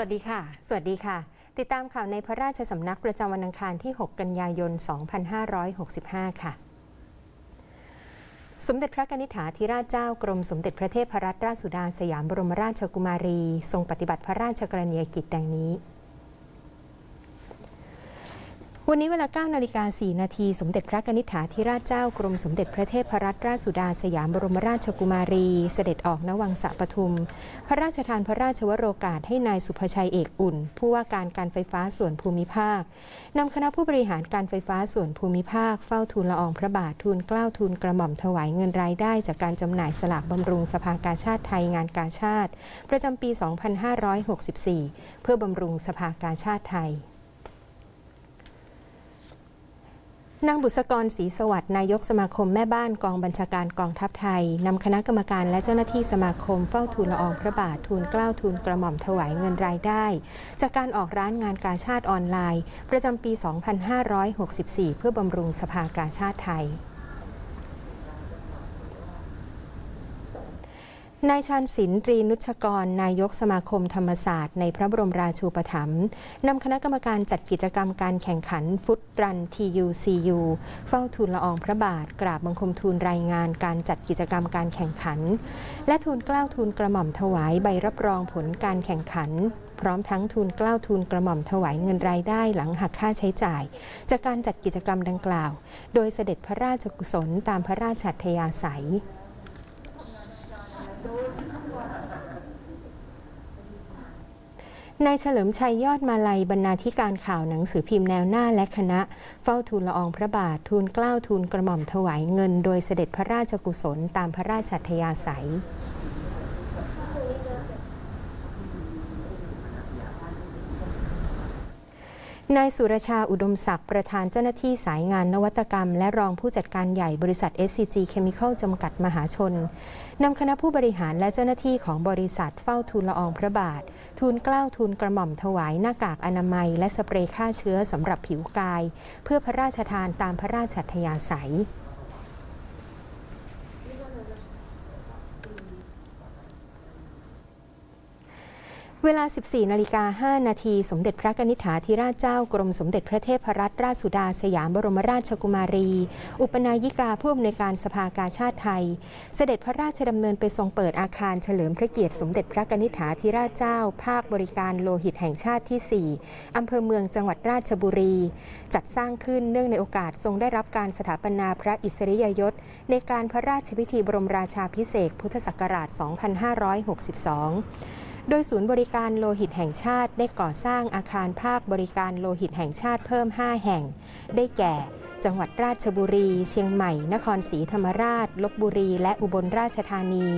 สวัสดีค่ะ สวัสดีค่ะ ติดตามข่าวในพระราชสำนักประจำวันอังคารที่ 6 กันยายน 2565 ค่ะ สมเด็จพระกนิษฐาธิราชเจ้ากรมสมเด็จพระเทพรัตนราชสุดาสยามบรมราชกุมารี ทรงปฏิบัติพระราชกรณียกิจดังนี้ วันนี้เวลา9นาฬิกา4นาทีสมเด็จพระกนิษฐาธิราชเจ้ากรมสมเด็จพระเทพรัตนราชสุดาสยามบรมราชกุมารี เสด็จออกนวังสะปทุม พระราชทานพระราชวโรกาสให้นายสุภชัยเอกอุ่น ผู้ว่าการการไฟฟ้าส่วนภูมิภาคนำคณะผู้บริหารการไฟฟ้าส่วนภูมิภาค เฝ้าทูลละอองพระบาททูลเกล้าทูลกระหม่อมถวายเงินรายได้จากการจำหน่ายสลากบำรุงสภากาชาติไทยงานกาชาติ ประจำปี 2564 เพื่อบำรุงสภากาชาติไทย นางบุษกรศรีสวัสดิ์นายกสมาคมแม่บ้านกองบัญชาการกองทัพไทยนำคณะกรรมการและเจ้าหน้าที่สมาคมเฝ้าทูลละอองพระบาททูลเกล้าทูลกระหม่อมถวายเงินรายได้ จากการออกร้านงานกาชาติออนไลน์ ประจำปี 2564 เพื่อบำรุงสภากาชาติไทย นายชาญศิลป์ตรีนุชกร นายกสมาคมธรรมศาสตร์ในพระบรมราชูปถัมภ์นำคณะกรรมการจัดกิจกรรมการแข่งขันฟุตรัน TUCU เฝ้าทูลละอองพระบาท กราบบังคมทูลรายงานการจัดกิจกรรมการแข่งขัน และทูลเกล้าทูลกระหม่อมถวายใบรับรองผลการแข่งขัน พร้อมทั้งทูลเกล้าทูลกระหม่อมถวายเงินรายได้หลังหักค่าใช้จ่าย จากการจัดกิจกรรมดังกล่าว โดยเสด็จพระราชกุศลตามพระราชอัธยาศัย นายเฉลิมชัยยอดมาลัยบรรณาธิการข่าวหนังสือพิมพ์แนวหน้าและคณะ เฝ้าทูลละอองพระบาททูลเกล้าทูลกระหม่อมถวายเงิน โดยเสด็จพระราชกุศลตามพระราชอัธยาศัย นายสุรชาอุดมศักดิ์ประธานเจ้าหน้าที่สายงานนวัตกรรม และรองผู้จัดการใหญ่บริษัท SCG Chemical จำกัดมหาชนนำคณะผู้บริหารและเจ้าหน้าที่ของบริษัทเฝ้าทูลละอองพระบาท ทูลเกล้าทูลกระหม่อมถวายหน้ากากอนามัย และสเปรย์ฆ่าเชื้อสำหรับผิวกาย เพื่อพระราชทานตามพระราชอัธยาศัย เวลา 14 นาฬิกา 5 นาที สมเด็จพระนิษฐาธิราชเจ้ากรมสมเด็จพระเทพรัตนราชสุดาสยามบรมราชกุมารี อุปนายิกาผู้อำนวยการสภากาชาติไทย เสด็จพระราชดำเนินไปทรงเปิดอาคารเฉลิมพระเกียรติสมเด็จพระนิษฐาธิราชเจ้า ภาคบริการโลหิตแห่งชาติที่ 4 อำเภอเมืองจังหวัดราชบุรี จัดสร้างขึ้นเนื่องในโอกาสทรงได้รับการสถาปนาพระอิสริยยศ ในการพระราชพิธีบรมราชาพิเศษพุทธศักราช 2562 โดยศูนย์บริการโลหิตแห่งชาติได้ก่อสร้างอาคารภาคบริการโลหิตแห่งชาติเพิ่ม 5 แห่ง ได้แก่ จังหวัดราชบุรี เชียงใหม่ นครศรีธรรมราช ลบบุรี และอุบลราชธานี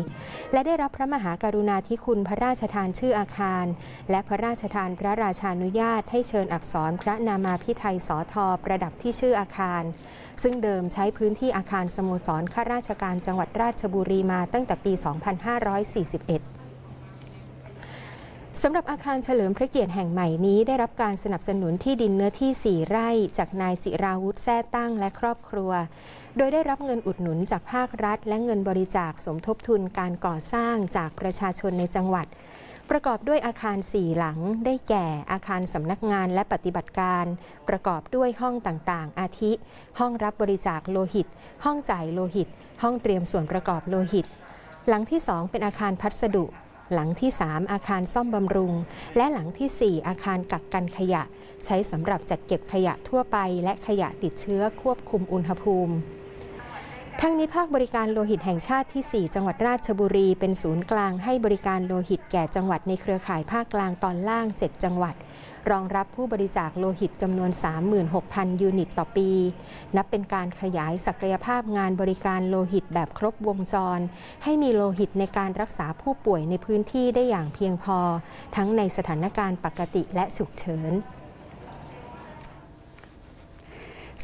และได้รับพระมหากรุณาธิคุณพระราชทานชื่ออาคาร และพระราชทานพระราชานุญาตให้เชิญอักษรพระนามาพิไทยสอทอประดับที่ชื่ออาคาร ซึ่งเดิมใช้พื้นที่อาคารสโมสรข้าราชการจังหวัดราชบุรีมาตั้งแต่ปี 2541 สำหรับอาคารเฉลิมพระเกียรติแห่งใหม่นี้ได้รับการสนับสนุนที่ดินเนื้อที่ 4 ไร่จากนายจิราวุฒแท้ตั้งและครอบครัว โดยได้รับเงินอุดหนุนจากภาครัฐ และเงินบริจาคสมทบทุนการก่อสร้างจากประชาชนในจังหวัด ประกอบด้วยอาคาร 4 หลัง ได้แก่อาคารสำนักงานและปฏิบัติการ ประกอบด้วยห้องต่างๆ อาทิ ห้องรับบริจาคโลหิต ห้องจ่ายโลหิต ห้องเตรียมส่วนประกอบโลหิต หลังที่ 2 เป็นอาคารพัสดุ หลังที่ 3 อาคารซ่อมบำรุง และหลังทีสี่ 4 อาคารกักกันขยะ ใช้สำหรับจัดเก็บขยะทั่วไป และขยะติดเชื้อควบคุมอุณหภูมิ ทั้งนี้ภาคบริการโลหิตแห่งชาติที่ 4 จังหวัดราชบุรีเป็นศูนย์กลางให้บริการโลหิตแก่จังหวัดในเครือข่ายภาคกลางตอนล่าง 7 จังหวัด รองรับผู้บริจาคโลหิตจำนวน 36,000 ยูนิตต่อปี นับเป็นการขยายศักยภาพงานบริการโลหิตแบบครบวงจร ให้มีโลหิตในการรักษาผู้ป่วยในพื้นที่ได้อย่างเพียงพอ ทั้งในสถานการณ์ปกติและฉุกเฉิน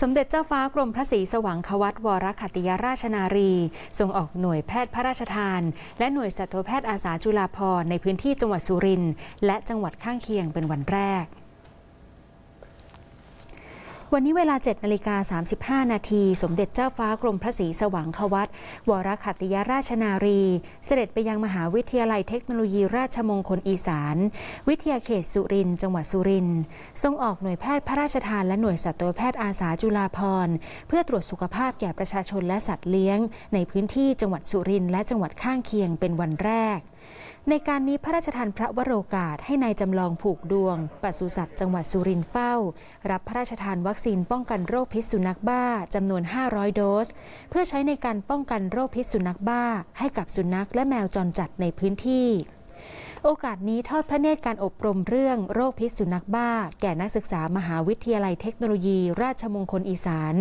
สมเด็จเจ้าฟ้ากรมพระศรีสว่างควัตวรขัตติยราชนารี ทรงออกหน่วยแพทย์พระราชทาน และหน่วยสัตวแพทย์อาสาจุฬาภรณ์ในพื้นที่จังหวัดสุรินทร์และจังหวัดข้างเคียงเป็นวันแรก วันนี้เวลา7นาฬิกา35 นาที สมเด็จเจ้าฟ้ากรมพระศรีสว่างควัตวรขัตติยราชนารี เสด็จไปยังมหาวิทยาลัยเทคโนโลยีราชมงคลอีสาน วิทยาเขตสุริน จังหวัดสุริน ทรงออกหน่วยแพทย์พระราชทานและหน่วยสัตวแพทย์อาสาจุฬาภรณ์เพื่อตรวจสุขภาพแก่ประชาชนและสัตว์เลี้ยง ในพื้นที่จังหวัดสุรินและจังหวัดข้างเคียงเป็นวันแรก ในการนี้พระราชทานพระวโรกาสให้นายจำลองผูกดวงปศุสัตว์จังหวัดสุรินทร์เฝ้า รับพระราชทานวัคซีนป้องกันโรคพิษสุนัขบ้าจำนวน 500 โดส เพื่อใช้ในการป้องกันโรคพิษสุนัขบ้า ให้กับสุนัขและแมวจรจัดในพื้นที่ โอกาสนี้ทอดพระเนตรการอบรมเรื่องโรคพิษสุนัขบ้า แก่นักศึกษามหาวิทยาลัยเทคโนโลยี ราชมงคลอีสาน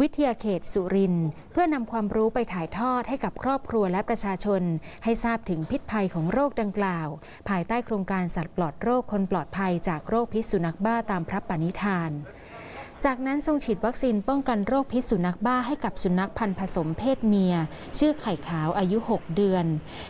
วิทยาเขตสุรินทร์เพื่อนำความรู้ไปถ่ายทอดให้กับครอบครัวและประชาชน ให้ทราบถึงพิษภัยของโรคดังกล่าว ภายใต้โครงการสัตว์ปลอดโรคคนปลอดภัยจากโรคพิษสุนัขบ้าตามพระปณิธาน จากนั้นทรงฉีดวัคซีนป้องกันโรคพิษสุนัขบ้าให้กับสุนัขพันธุ์ผสมเพศเมีย ชื่อไข่ขาวอายุ 6 เดือน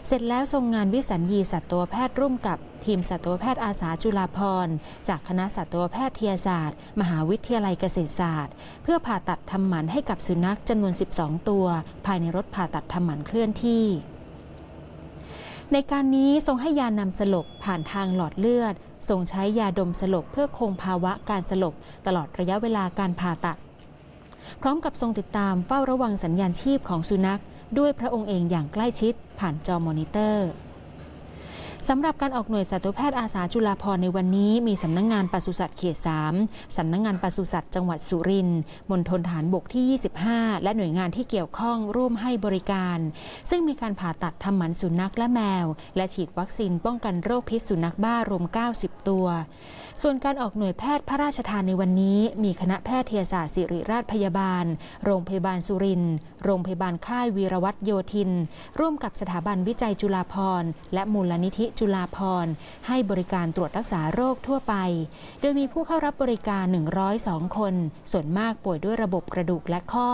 เสร็จแล้วทรงงานวิสัญญีสัตวแพทย์ร่วมกับทีมสัตวแพทย์อาสาจุฬาภร์จากคณะสัตวแพทยศาสตร์ มหาวิทยาลัยเกษตรศาสตร์ เพื่อผ่าตัดทำหมันให้กับสุนัขจำนวน 12 ตัว ภายในรถผ่าตัดทำหมันเคลื่อนที่ในการนี้ทรงให้ยานำสลบผ่านทางหลอดเลือด ทรงใช้ยาดมสลบเพื่อคงภาวะการสลบตลอดระยะเวลาการผ่าตัด พร้อมกับทรงติดตามเฝ้าระวังสัญญาณชีพของสุนัข ด้วยพระองค์เองอย่างใกล้ชิดผ่านจอมอนิเตอร์ สำหรับการออกหน่วยสัตวแพทย์อาสาจุฬาภรณ์ในวันนี้มีสำนักงงานปศุสัตว์เขต 3 สำนักงงานปศุสัตว์จังหวัดสุรินทร์มณฑลฐานบกที่ 25 และหน่วยงานที่เกี่ยวข้องร่วมให้บริการ ซึ่งมีการผ่าตัดทำหมันสุนัขและแมว และฉีดวัคซีนป้องกันโรคพิษสุนัขบ้ารวม 90 ตัว ส่วนการออกหน่วยแพทย์พระราชทานในวันนี้มีคณะแพทยศาสตร์ศิริราชพยาบาล โรงพยาบาลสุรินทร์โรงพยาบาลค่ายวีรวัตรโยธิน ร่วมกับสถาบันวิจัยจุฬาภรณ์และมูลนิธิจุฬาภรให้บริการตรวจรักษาโรคทั่วไป โดยมีผู้เข้ารับบริการ 102 คน ส่วนมากป่วยด้วยระบบกระดูกและข้อ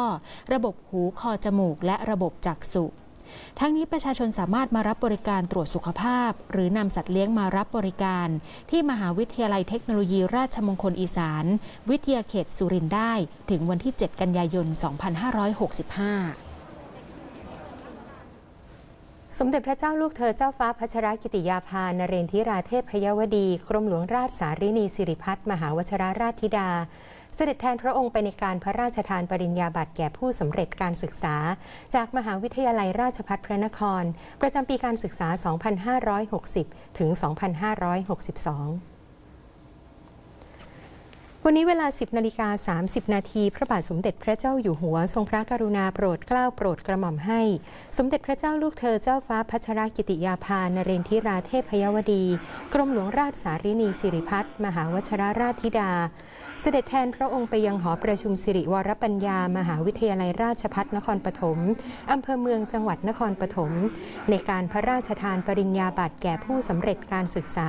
ระบบหูคอจมูก และระบบจักษุทั้งนี้ประชาชนสามารถมารับบริการตรวจสุขภาพ หรือนำสัตว์เลี้ยงมารับบริการ ที่มหาวิทยาลัยเทคโนโลยีราชมงคลอีสาน วิทยาเขตสุรินทร์ได้ ถึงวันที่ 7 กันยายน 2565 สมเด็จพระเจ้าลูกเธอเจ้าฟ้าพัชรกิติยาภานเรนทิราเทพพยวดีกรมหลวงราชสารินีสิริพัฒน์มหาวชราราชธิดา เสด็จแทนพระองค์ไปในการพระราชทานปริญญาบัตรแก่ผู้สำเร็จการศึกษา จากมหาวิทยาลัยราชภัฏพระนคร ประจำปีการศึกษา 2560 ถึง 2562 วันนี้เวลา 10นาฬิกา30 นาที พระบาทสมเด็จพระเจ้าอยู่หัว ทรงพระกรุณาโปรดเกล้าโปรดกระหม่อมให้ สมเด็จพระเจ้าลูกเธอเจ้าฟ้าพัชรกิติยาภานเรนทิราเทพยวดี กรมหลวงราชสารินีสิริพัฒน์มหาวชรราชธิดาเสด็จแทนพระองค์ไปยังหอประชุมสิริวรปัญญา มหาวิทยาลัยราชภัฏนครปฐมอำเภอเมืองจังหวัดนครปฐมในการพระราชทานปริญญาบัตรแก่ผู้สำเร็จการศึกษา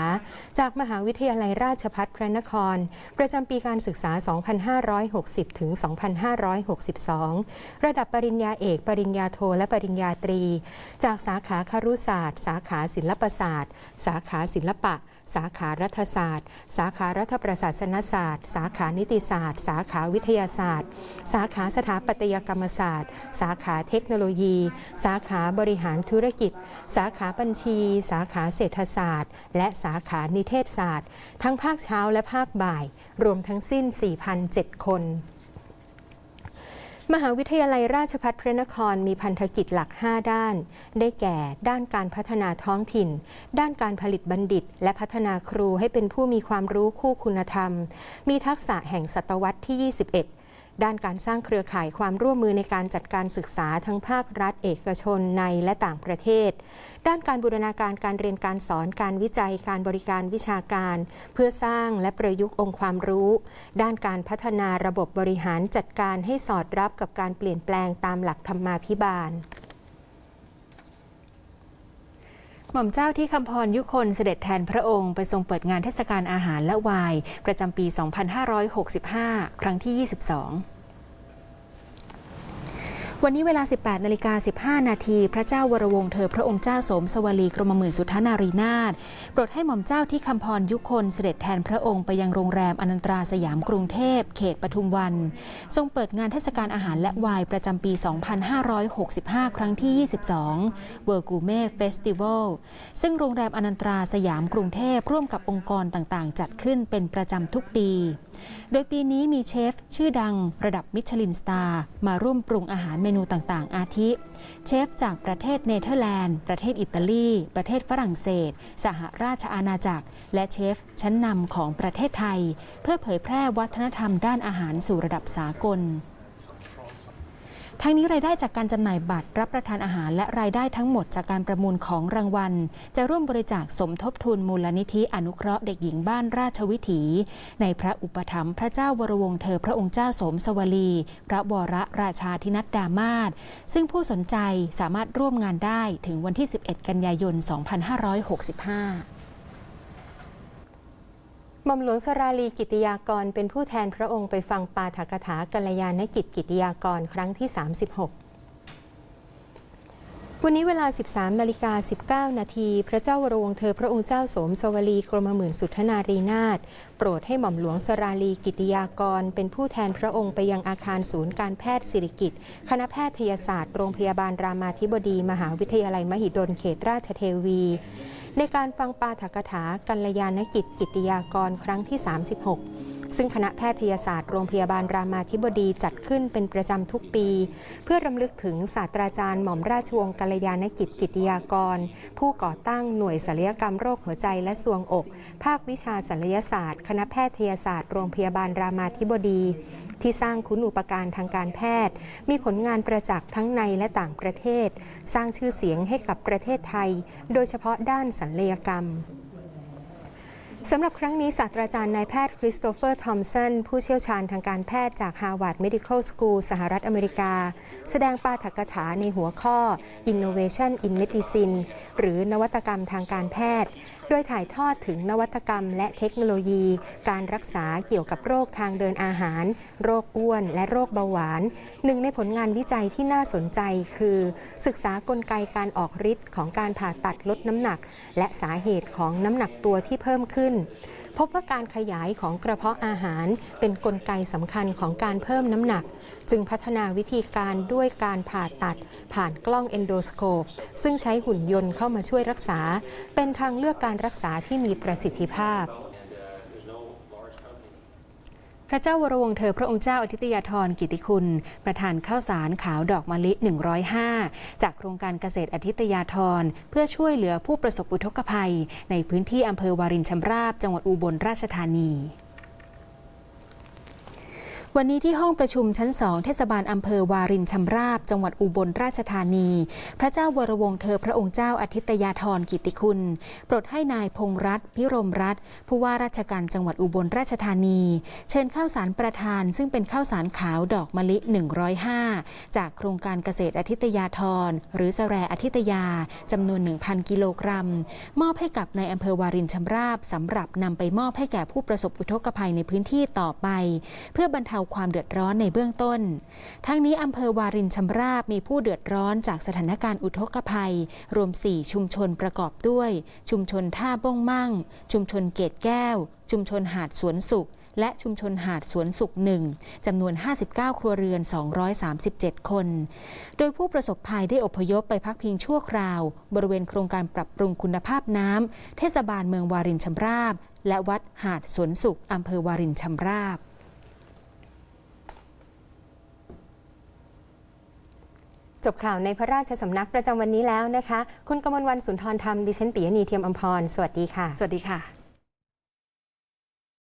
จากมหาวิทยาลัยราชภัฏพระนคร ประจำปีการศึกษา 2560 ถึง 2562 ระดับปริญญาเอก ปริญญาโท และปริญญาตรี จากสาขาครุศาสตร์ สาขาศิลปศาสตร์ สาขาศิลปะ สาขารัฐศาสตร์ สาขารัฐประศาสนศาสตร์ สาขานิติศาสตร์ สาขาวิทยาศาสตร์ สาขาสถาปัตยกรรมศาสตร์ สาขาเทคโนโลยี สาขาบริหารธุรกิจ สาขาบัญชี สาขาเศรษฐศาสตร์ และสาขานิเทศศาสตร์ ทั้งภาคเช้าและภาคบ่าย รวมทั้งสิ้น 4,007 คน มหาวิทยาลัยราชภัฏพระนครมีพันธกิจหลัก 5 ด้าน ได้แก่ ด้านการพัฒนาท้องถิ่น ด้านการผลิตบัณฑิต และพัฒนาครูให้เป็นผู้มีความรู้คู่คุณธรรม มีทักษะแห่งศตวรรษที่ 21 ด้านการสร้างเครือข่ายความร่วมมือในการจัดการศึกษาทั้งภาครัฐเอกชนในและต่างประเทศ ด้านการบูรณาการการเรียนการสอนการวิจัยการบริการวิชาการ เพื่อสร้างและประยุกต์องค์ความรู้ ด้านการพัฒนาระบบบริหารจัดการให้สอดรับกับการเปลี่ยนแปลงตามหลักธรรมาภิบาล หม่อมเจ้าที่คำพรยุคนเสด็จแทนพระองค์ไปทรงเปิดงานเทศกาลอาหารและไวน์ประจำปี 2565 ครั้งที่ 22 วันนี้เวลา 18นาฬิกา15 นาที พระเจ้าวรวงศ์เธอพระองค์เจ้าสมสวลีกรมหมื่นสุทธนารีนาถโปรดให้หม่อมเจ้าที่คำพรยุคนเสด็จแทนพระองค์ไปยังโรงแรมอนันตราสยามกรุงเทพ เขตปทุมวัน ทรงเปิดงานเทศกาลอาหารและวน์ประจำปี 2565 ครั้งที่ 22 World Gourmet Festival ซึ่งโรงแรมอนันตราสยามกรุงเทพร่วมกับองค์กรต่างๆ จัดขึ้นเป็นประจำทุกปี โดยปีนี้มีเชฟชื่อดังระดับมิชลินสตาร์มาร่วมปรุงอาหารเมนูต่างๆ อาทิ เชฟจากประเทศเนเธอร์แลนด์ ประเทศอิตาลี ประเทศฝรั่งเศส สหราชอาณาจักร และเชฟชั้นนำของประเทศไทย เพื่อเผยแพร่วัฒนธรรมด้านอาหารสู่ระดับสากล ทั้งนี้รายได้จากการจำหน่ายบัตรรับประทานอาหาร และรายได้ทั้งหมดจากการประมูลของรางวัล จะร่วมบริจาคสมทบทุนมูลนิธิอนุเคราะห์เด็กหญิงบ้านราชวิถี ในพระอุปถัมภ์พระเจ้าวรวงเธอพระองค์เจ้าสมสวลี พระวรราชาธินัดดามาศซึ่งผู้สนใจสามารถร่วมงานได้ถึงวันที่ 11 กันยายน 2565 หม่อมหลวงสราลีกิติยากรเป็นผู้แทนพระองค์ไปฟังปาฐกถากัลยาณกิจกิติยากรครั้งที่ 36 วันนี้เวลา 13นาฬิกา19 นาทีพระเจ้าวรวงเธอพระองค์เจ้าสมสวลีกรมหมื่นสุทนารีนาถโปรดให้หม่อมหลวงสราลีกิติยากร เป็นผู้แทนพระองค์ไปยังอาคารศูนย์การแพทย์ศิริกิตคณะแพทยศาสตร์โรงพยาบาลรามาธิบดี มหาวิทยาลัยมหิดลเขตราชเทวี ในการฟังปาฐกถากัลยาณกิจกิติยากรครั้งที่ 36 ซึ่งคณะแพทยศาสตร์โรงพยาบาลรามาธิบดีจัดขึ้นเป็นประจำทุกปี เพื่อรำลึกถึงศาสตราจารย์หม่อมราชวงศ์กัลยาณกิจกิติยากร ผู้ก่อตั้งหน่วยศัลยกรรมโรคหัวใจและทรวงอก ภาควิชาศัลยศาสตร์ คณะแพทยศาสตร์โรงพยาบาลรามาธิบดี ที่สร้างคุณูปการทางการแพทย์ มีผลงานประจักษ์ทั้งในและต่างประเทศ สร้างชื่อเสียงให้กับประเทศไทย โดยเฉพาะด้านศัลยกรรม สำหรับครั้งนี้ศาสตราจารย์นายแพทย์คริสโตเฟอร์ทอมสันผู้เชี่ยวชาญทางการแพทย์จาก Harvard Medical School สหรัฐอเมริกา แสดงปาฐกถาในหัวข้อ Innovation in Medicine หรือนวัตกรรมทางการแพทย์ โดยถ่ายทอดถึงนวัตกรรมและเทคโนโลยี การรักษาเกี่ยวกับโรคทางเดินอาหาร โรคอ้วน และโรคเบาหวาน หนึ่งในผลงานวิจัยที่น่าสนใจคือ ศึกษากลไกการออกฤทธิ์ของการผ่าตัดลดน้ำหนัก และสาเหตุของน้ำหนักตัวที่เพิ่มขึ้นพบว่าการขยายของกระเพาะอาหารเป็นนกลไกสำคัญของการเพิ่มน้ำหนัก จึงพัฒนาวิธีการด้วยการผ่าตัด ผ่านกล้องเอนโดสโคป ซึ่งใช้หุ่นยนต์เข้ามาช่วยรักษา เป็นทางเลือกการรักษาที่มีประสิทธิภาพ พระเจ้าวรวงเธอพระองค์เจ้าอธิตยาธรกิติคุณ ประธานข้าวสารขาวดอกมะลิ 105 จากโครงการเกษตรอธิตยาธรเพื่อช่วยเหลือผู้ประสบอุทกภัย ในพื้นที่อำเภอวารินชำราบจังหวัดอุบลราชธานี วันนี้ที่ห้องประชุมชั้นสองเทศบาลอำเภอวารินชำราบ จังหวัดอุบลราชธานี พระเจ้าวรวงเธอพระองค์เจ้าอาทิตยาธรกิติคุณ โปรดให้นายพงรัตพิรมรัตผู้ว่าราชการจังหวัดอุบลราชธานี เชิญข้าวสารประทาน ซึ่งเป็นข้าวสารขาวดอกมะลิ 105 จากโครงการเกษตรอาทิตยาธรหรือสแรอาทิตยาจำนวน 1,000 กิโลกรัม มอบให้กับในายอำเภอวารินชำราบสำหรับนำไปมอบให้แก่ผู้ประสบอุทกภัยในพื้นที่ต่อไป เพื่อบรรเทาความเดือดร้อนในเบื้องต้น ทั้งนี้อำเภอวารินชำราบมีผู้เดือดร้อนจากสถานการณ์อุทกภัย รวม 4 ชุมชนประกอบด้วย ชุมชนท่าบ้งมั่ง ชุมชนเกตแก้ว ชุมชนหาดสวนสุขและชุมชนหาดสวนสุขหนึ่งจำนวน 59 ครัวเรือน 237 คน โดยผู้ประสบภัยได้อพยพไปพักพิงชั่วคราว บริเวณโครงการปรับปรุงคุณภาพน้ำ เทศบาลเมืองวารินชำราบ และวัดหาดสวนสุขอำเภอวารินชำราบ จบข่าวในพระราชสำนักประจำวันนี้แล้วนะคะ คุณกมลวันสุนทรธรรม ดิฉันปิยณีเทียมอมพร สวัสดีค่ะ สวัสดีค่ะ